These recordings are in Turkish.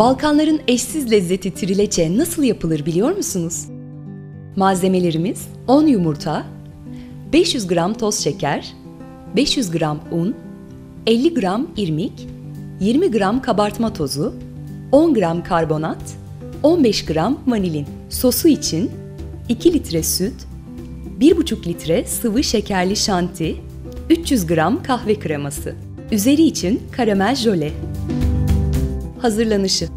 Balkanların eşsiz lezzeti trileçe nasıl yapılır biliyor musunuz? Malzemelerimiz 10 yumurta, 500 gram toz şeker, 500 gram un, 50 gram irmik, 20 gram kabartma tozu, 10 gram karbonat, 15 gram vanilin. Sosu için 2 litre süt, 1,5 litre sıvı şekerli şanti, 300 gram kahve kreması. Üzeri için karamel jöle. Hazırlanışı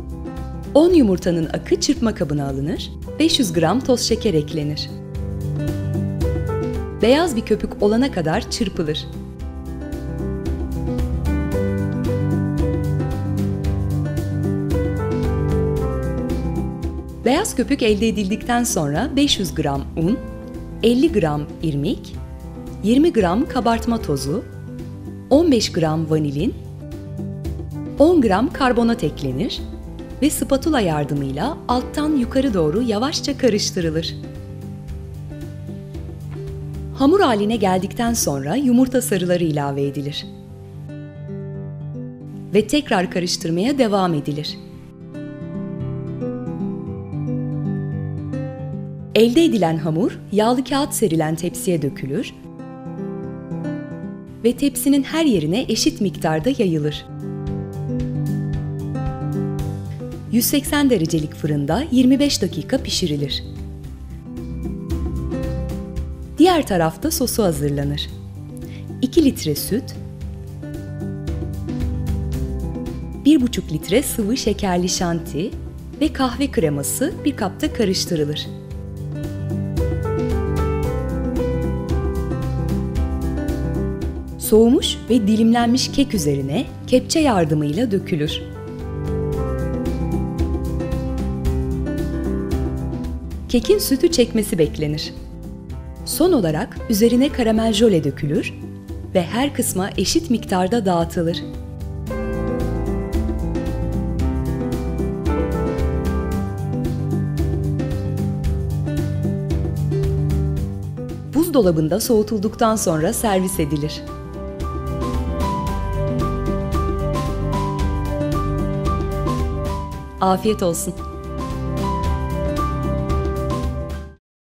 10 yumurtanın akı çırpma kabına alınır, 500 gram toz şeker eklenir. Beyaz bir köpük olana kadar çırpılır. Beyaz köpük elde edildikten sonra 500 gram un, 50 gram irmik, 20 gram kabartma tozu, 15 gram vanilin, 10 gram karbonat eklenir ve spatula yardımıyla alttan yukarı doğru yavaşça karıştırılır. Hamur haline geldikten sonra yumurta sarıları ilave edilir. Ve tekrar karıştırmaya devam edilir. Elde edilen hamur yağlı kağıt serilen tepsiye dökülür ve tepsinin her yerine eşit miktarda yayılır. 180 derecelik fırında 25 dakika pişirilir. Diğer tarafta sosu hazırlanır. 2 litre süt, 1,5 litre sıvı şekerli şanti ve kahve kreması bir kapta karıştırılır. Soğumuş ve dilimlenmiş kek üzerine kepçe yardımıyla dökülür. Kekin sütü çekmesi beklenir. Son olarak üzerine karamel jöle dökülür ve her kısma eşit miktarda dağıtılır. Buzdolabında soğutulduktan sonra servis edilir. Afiyet olsun.